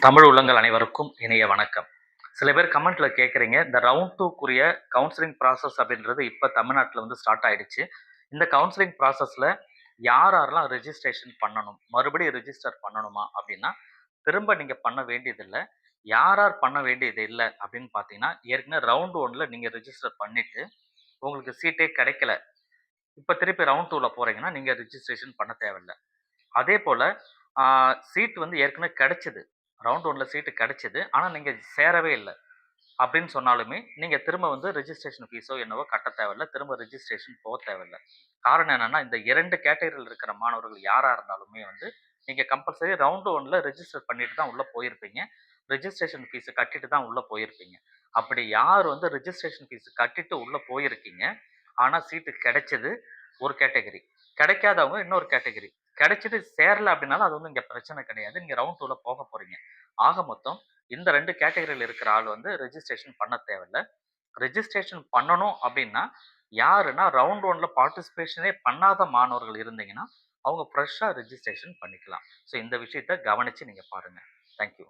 தமிழ் உள்ளங்கள் அனைவருக்கும் இணைய வணக்கம். சில பேர் கமெண்ட்ல கேட்குறீங்க இந்த ரவுண்ட் டூக்குரிய கவுன்சிலிங் ப்ராசஸ் அப்படின்றது இப்போ தமிழ்நாட்டில் வந்து ஸ்டார்ட் ஆயிடுச்சு. இந்த கவுன்சிலிங் ப்ராசஸில் யார் யாரெல்லாம் ரிஜிஸ்ட்ரேஷன் பண்ணணும் மறுபடியும் ரிஜிஸ்டர் பண்ணணுமா அப்படின்னா திரும்ப நீங்கள் பண்ண வேண்டியதில்லை. யார் யார் பண்ண வேண்டியது இல்லை அப்படின்னு பார்த்தீங்கன்னா ஏற்கனவே ரவுண்ட் ஒன்ல நீங்கள் ரிஜிஸ்டர் பண்ணிட்டு உங்களுக்கு சீட்டே கிடைக்கல. இப்போ திருப்பி ரவுண்ட் டூவில் போகிறீங்கன்னா நீங்கள் ரிஜிஸ்ட்ரேஷன் பண்ண தேவையில்லை. அதே போல் சீட் வந்து ஏற்கனவே கிடைச்சிது. ரவுண்ட் ஒன்ல சீட்டு கிடைச்சிது. ஆனால் நீங்கள் சேரவே இல்லை. அப்படின்னு சொன்னாலுமே நீங்கள் திரும்ப வந்து ரெஜிஸ்ட்ரேஷன் ஃபீஸோ என்னவோ கட்ட தேவையில்ல. திரும்ப ரெஜிஸ்ட்ரேஷன் போக தேவையில்லை. காரணம் என்னென்னா இந்த இரண்டு கேட்டகரியில் இருக்கிற மாணவர்கள் யாராக இருந்தாலுமே வந்து நீங்கள் கம்பல்சரி ரவுண்டு ஒன்ல ரெஜிஸ்டர் பண்ணிட்டு தான் உள்ளே போயிருப்பீங்க. ரெஜிஸ்ட்ரேஷன் ஃபீஸ் கட்டிட்டு தான் உள்ளே போயிருப்பீங்க. அப்படி யார் வந்து ரெஜிஸ்ட்ரேஷன் ஃபீஸ் கட்டிட்டு உள்ளே போயிருக்கீங்க? ஆனால் சீட்டு கிடைச்சது ஒரு கேட்டகரி கிடைக்காதவங்க இன்னொரு கேட்டகரி கிடைச்சிட்டு சேரல அப்படின்னாலும் அது வந்து இங்கே பிரச்சனை கிடையாது. நீங்கள் ரவுண்ட் டூவில் போக போகிறீங்க ஆக மொத்தம் இந்த ரெண்டு கேட்டகரியில் இருக்கிற ஆள் வந்து ரெஜிஸ்ட்ரேஷன் பண்ண தேவையில்ல. ரெஜிஸ்ட்ரேஷன் பண்ணணும் அப்படின்னா யாருன்னா ரவுண்ட் ஒனில் பார்ட்டிசிபேஷனே பண்ணாத மாணவர்கள் இருந்தீங்கன்னா அவங்க ஃப்ரெஷ்ஷாக ரெஜிஸ்ட்ரேஷன் பண்ணிக்கலாம். ஸோ இந்த விஷயத்த கவனித்து நீங்கள் பாருங்கள் தேங்க்யூ